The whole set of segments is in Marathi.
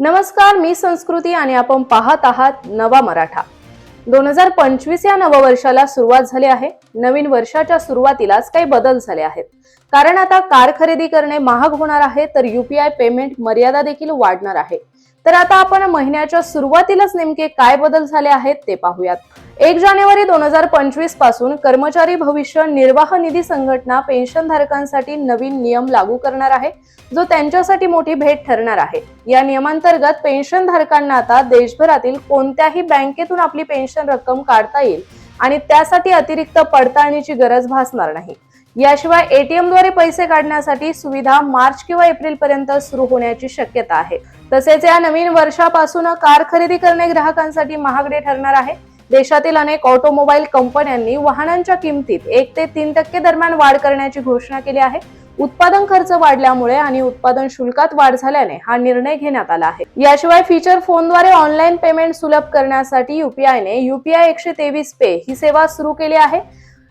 नमस्कार मी संस्कृती आणि आपण पाहत आहात नवा मराठा. दोन हजार पंचवीस या नववर्षाला सुरुवात झाली आहे. नवीन वर्षाच्या सुरुवातीलाच काही बदल झाले आहेत. कारण आता कार खरेदी करणे महाग होणार आहे तर युपीआय पेमेंट मर्यादा देखील वाढणार आहे. तर आता आपण महिन्याच्या सुरुवातीलाच नेमके काय बदल झाले आहेत ते पाहूयात. एक जानेवारी दोन हजार पंचवीसपासून कर्मचारी भविष्य निर्वाह निधी संघटना पेन्शनधारकांसाठी नवीन नियम लागू करणार आहे जो त्यांच्यासाठी मोठी भेट ठरणार आहे. या नियमांतर्गत पेन्शनधारकांना आता देशभरातील कोणत्याही बँकेतून आपली पेन्शन रक्कम काढता येईल आणि त्यासाठी अतिरिक्त पडताळणीची गरज भासणार नाही. याशिवाय एटीएमद्वारे पैसे काढण्यासाठी सुविधा मार्च किंवा एप्रिल पर्यंत सुरू होण्याची शक्यता आहे. तसेच या नवीन वर्षापासून कार खरेदी करणे ग्राहकांसाठी महागडे ठरणार आहे. देशातील अनेक ऑटोमोबाईल कंपन्यांनी वाहनांच्या किमतीत एक ते तीन टक्के दरम्यान वाढ करण्याची घोषणा केली आहे. उत्पादन खर्च वाढल्यामुळे आणि उत्पादन शुल्कात वाढ झाल्याने हा निर्णय घेण्यात आला आहे. याशिवाय फीचर फोनद्वारे ऑनलाईन पेमेंट सुलभ करण्यासाठी युपीआयने युपीआय एकशे तेवीस पे ही सेवा सुरू केली आहे.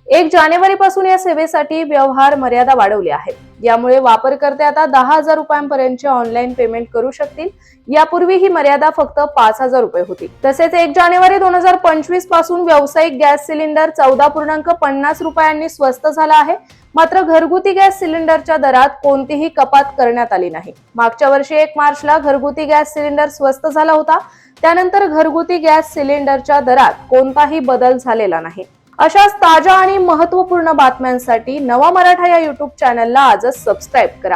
एक जानेवारी पासून या सेवेसाठी व्यवहार मर्यादा वाढवली आहे. यामुळे वापरकर्ते आता दहा हजार रुपयांपर्यंतचे ऑनलाईन पेमेंट करू शकतील. यापूर्वी ही मर्यादा फक्त पाच हजार रुपये होती. तसेच एक जानेवारी दोन हजार पंचवीसपासून व्यावसायिक गॅस सिलेंडर चौदा पूर्णांक पन्नास रुपयांनी स्वस्त झाला आहे. मात्र घरगुती गॅस सिलेंडरच्या दरात कोणतीही कपात करण्यात आली नाही. मागच्या वर्षी एक मार्चला घरगुती गॅस सिलेंडर स्वस्त झाला होता. त्यानंतर घरगुती गॅस सिलेंडरच्या दरात कोणताही बदल झालेला नाही. अशाच ताज्या आणि महत्त्वपूर्ण बातम्यांसाठी नवा मराठा या युट्यूब चॅनलला आजच सबस्क्राईब करा.